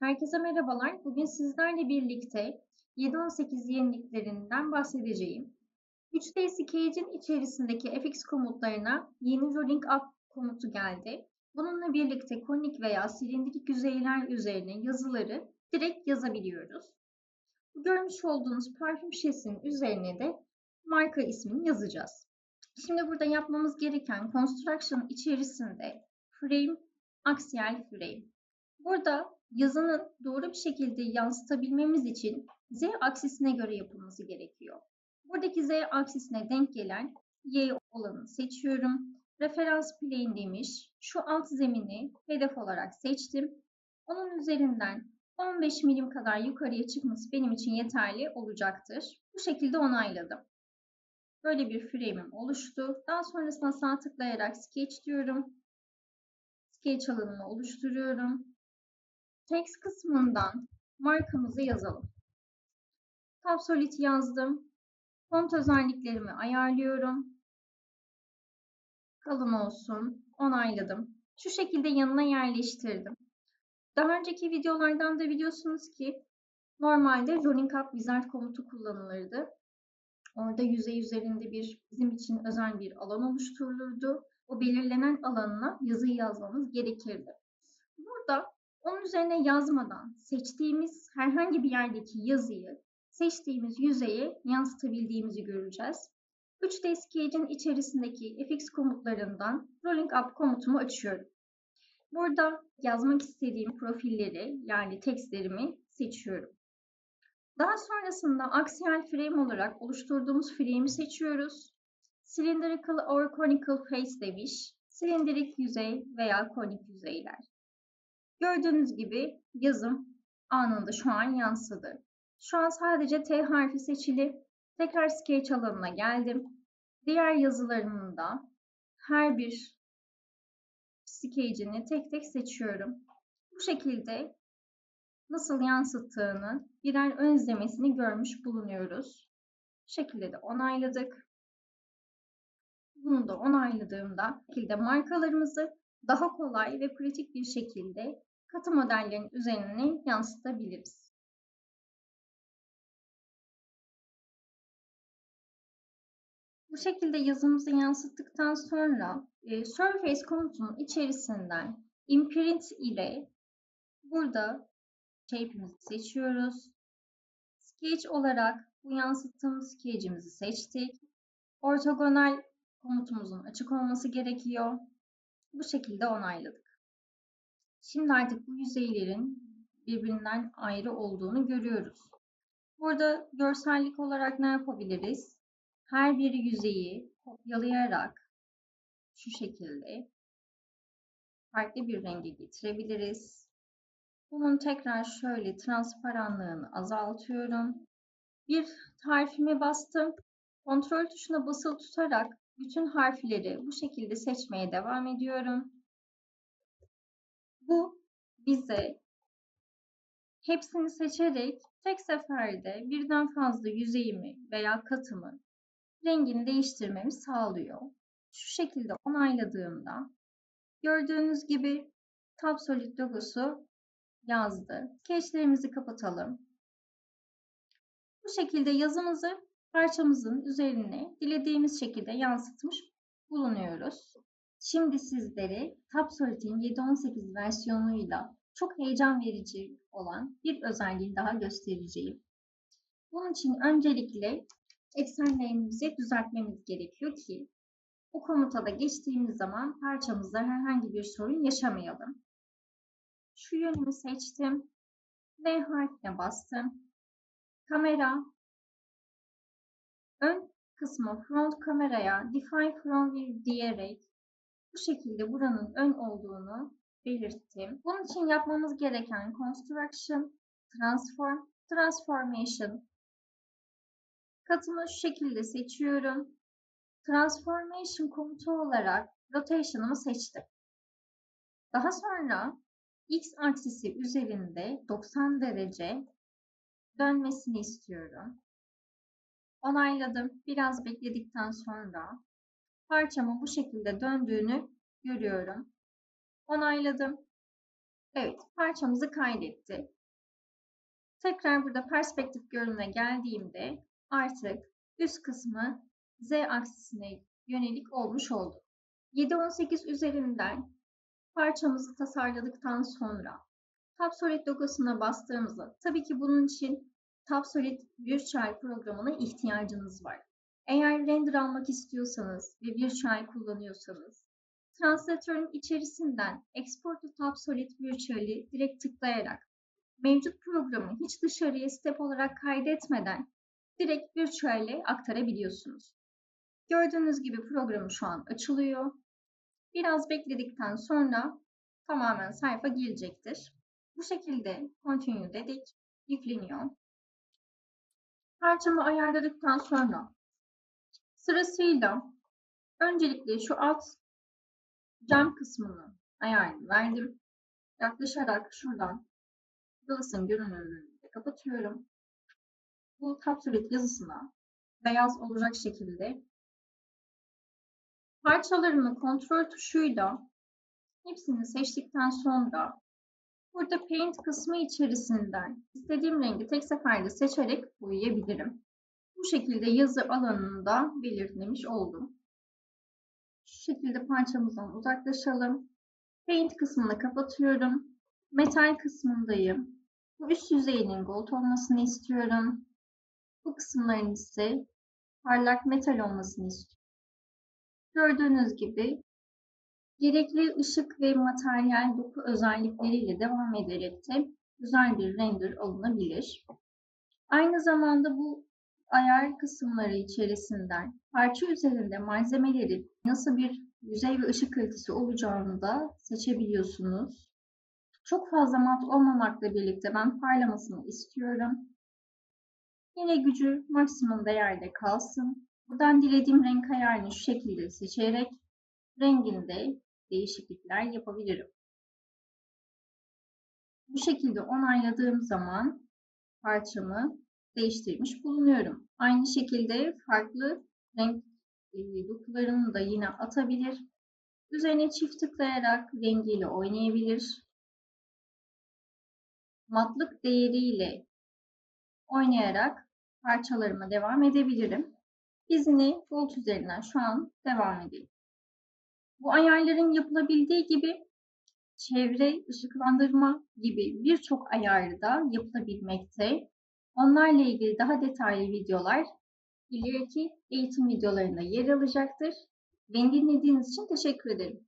Herkese merhabalar. Bugün sizlerle birlikte 7-18 yeniliklerinden bahsedeceğim. 3D Scage'in içerisindeki fx komutlarına yeni rolling up komutu geldi. Bununla birlikte konik veya silindirik yüzeyler üzerine yazıları direkt yazabiliyoruz. Görmüş olduğunuz parfüm şişesinin üzerine de marka ismini yazacağız. Şimdi burada yapmamız gereken construction içerisinde frame, aksiyel frame. Burada yazının doğru bir şekilde yansıtabilmemiz için z aksisine göre yapılması gerekiyor. Buradaki z aksisine denk gelen y olanı seçiyorum. Referans plane demiş. Şu alt zemini hedef olarak seçtim. Onun üzerinden 15 milim kadar yukarıya çıkması benim için yeterli olacaktır. Bu şekilde onayladım. Böyle bir frame'im oluştu. Daha sonrasında sağ tıklayarak sketch diyorum. Sketch alanını oluşturuyorum. Text kısmından markamızı yazalım. Tabsolid yazdım. Font özelliklerimi ayarlıyorum. Kalın olsun. Onayladım. Şu şekilde yanına yerleştirdim. Daha önceki videolardan da biliyorsunuz ki normalde rolling up wizard komutu kullanılırdı. Orada yüzey üzerinde bir bizim için özel bir alan oluşturulurdu. O belirlenen alanına yazıyı yazmamız gerekirdi. Burada onun üzerine yazmadan seçtiğimiz herhangi bir yerdeki yazıyı seçtiğimiz yüzeye yansıtabildiğimizi göreceğiz. 3D Scage'in içerisindeki fx komutlarından Rolling Up komutumu açıyorum. Burada yazmak istediğim profilleri yani tekstlerimi seçiyorum. Daha sonrasında aksiyel frame olarak oluşturduğumuz frame'i seçiyoruz. Cylindrical or conical face demiş. Silindirik yüzey veya konik yüzeyler. Gördüğünüz gibi yazım anında şu an yansıdı. Şu an sadece T harfi seçili. Tekrar sketch alanına geldim. Diğer yazılarımın da her bir sketch'ini tek tek seçiyorum. Bu şekilde nasıl yansıttığını birer ön izlemesini görmüş bulunuyoruz. Bu şekilde de onayladık. Bunu da onayladığımda şekilde markalarımızı daha kolay ve pratik bir şekilde katı modellerin üzerine yansıtabiliriz. Bu şekilde yazımızı yansıttıktan sonra e, Surface komutunun içerisinden imprint ile burada shape'imizi seçiyoruz. Sketch olarak bu yansıttığımız sketch'imizi seçtik. Ortogonal komutumuzun açık olması gerekiyor. Bu şekilde onayladık. Şimdi artık bu yüzeylerin birbirinden ayrı olduğunu görüyoruz. Burada görsellik olarak ne yapabiliriz? Her bir yüzeyi kopyalayarak şu şekilde farklı bir renge getirebiliriz. Bunun tekrar şöyle transparanlığını azaltıyorum. Bir harfimi bastım. Kontrol tuşuna basılı tutarak bütün harfleri bu şekilde seçmeye devam ediyorum. Bu bize hepsini seçerek tek seferde birden fazla yüzeyimi veya katımı rengini değiştirmemi sağlıyor. Şu şekilde onayladığımda gördüğünüz gibi Tabsolid logosu yazdı. Sketchlerimizi kapatalım. Bu şekilde yazımızı parçamızın üzerine dilediğimiz şekilde yansıtmış bulunuyoruz. Şimdi sizlere Tapsolid'in 7.18 versiyonuyla çok heyecan verici olan bir özelliği daha göstereceğim. Bunun için öncelikle eksenlerimizi düzeltmemiz gerekiyor ki bu komuta da geçtiğimiz zaman parçamızda herhangi bir sorun yaşamayalım. Şu yönümü seçtim. V harfine bastım. Kamera ön kısmı front kameraya define from view diyerek bu şekilde buranın ön olduğunu belirttim. Bunun için yapmamız gereken construction, transform, transformation. Katımı şu şekilde seçiyorum. Transformation komutu olarak rotation'ımı seçtim. Daha sonra x aksisi üzerinde 90 derece dönmesini istiyorum. Onayladım. Biraz bekledikten sonra parçamın bu şekilde döndüğünü görüyorum. Onayladım. Evet, parçamızı kaydetti. Tekrar burada perspektif görünüme geldiğimde artık üst kısmı Z aksisine yönelik olmuş oldu. 7-18 üzerinden parçamızı tasarladıktan sonra Tapsolid logosuna bastığımızda tabii ki bunun için Tapsolid Virtual programına ihtiyacınız var. Eğer render almak istiyorsanız ve Virtual kullanıyorsanız translatörün içerisinden Export to Tapsolid Virtual'i direkt tıklayarak mevcut programı hiç dışarıya step olarak kaydetmeden direkt Virtual'e aktarabiliyorsunuz. Gördüğünüz gibi programı şu an açılıyor. Biraz bekledikten sonra tamamen sayfa gelecektir. Bu şekilde Continue dedik. Yükleniyor. Parçamı ayarladıktan sonra sırasıyla öncelikle şu alt cam kısmını ayarını verdim. Yaklaşarak şuradan Dallas'ın görünürlüğünü kapatıyorum. Bu Tapsulit yazısına beyaz olacak şekilde parçalarımı kontrol tuşuyla hepsini seçtikten sonra burada Paint kısmı içerisinden istediğim rengi tek seferde seçerek boyayabilirim. Bu şekilde yazı alanında belirtlemiş oldum. Şu şekilde parçamızdan uzaklaşalım. Paint kısmını kapatıyorum. Metal kısmındayım. Bu üst yüzeyinin gold olmasını istiyorum. Bu kısımların ise parlak metal olmasını istiyorum. Gördüğünüz gibi gerekli ışık ve materyal doku özellikleriyle devam ederek de güzel bir render alınabilir. Aynı zamanda bu ayar kısımları içerisinden parça üzerinde malzemeleri nasıl bir yüzey ve ışık kalitesi olacağını da seçebiliyorsunuz. Çok fazla mat olmamakla birlikte ben parlamasını istiyorum. Yine gücü maksimum değerde kalsın. Buradan dilediğim renk ayarını şu şekilde seçerek renginde değişiklikler yapabilirim. Bu şekilde onayladığım zaman parçamı değiştirmiş bulunuyorum. Aynı şekilde farklı renk e, dokularını da yine atabilir. Üzerine çift tıklayarak rengiyle oynayabilir. Matlık değeriyle oynayarak parçalarıma devam edebilirim. İzini Gold üzerinden şu an devam edelim. Bu ayarların yapılabildiği gibi çevre ışıklandırma gibi birçok ayarı da yapılabilmekte. Onlarla ilgili daha detaylı videolar ileriki eğitim videolarında yer alacaktır. Beni dinlediğiniz için teşekkür ederim.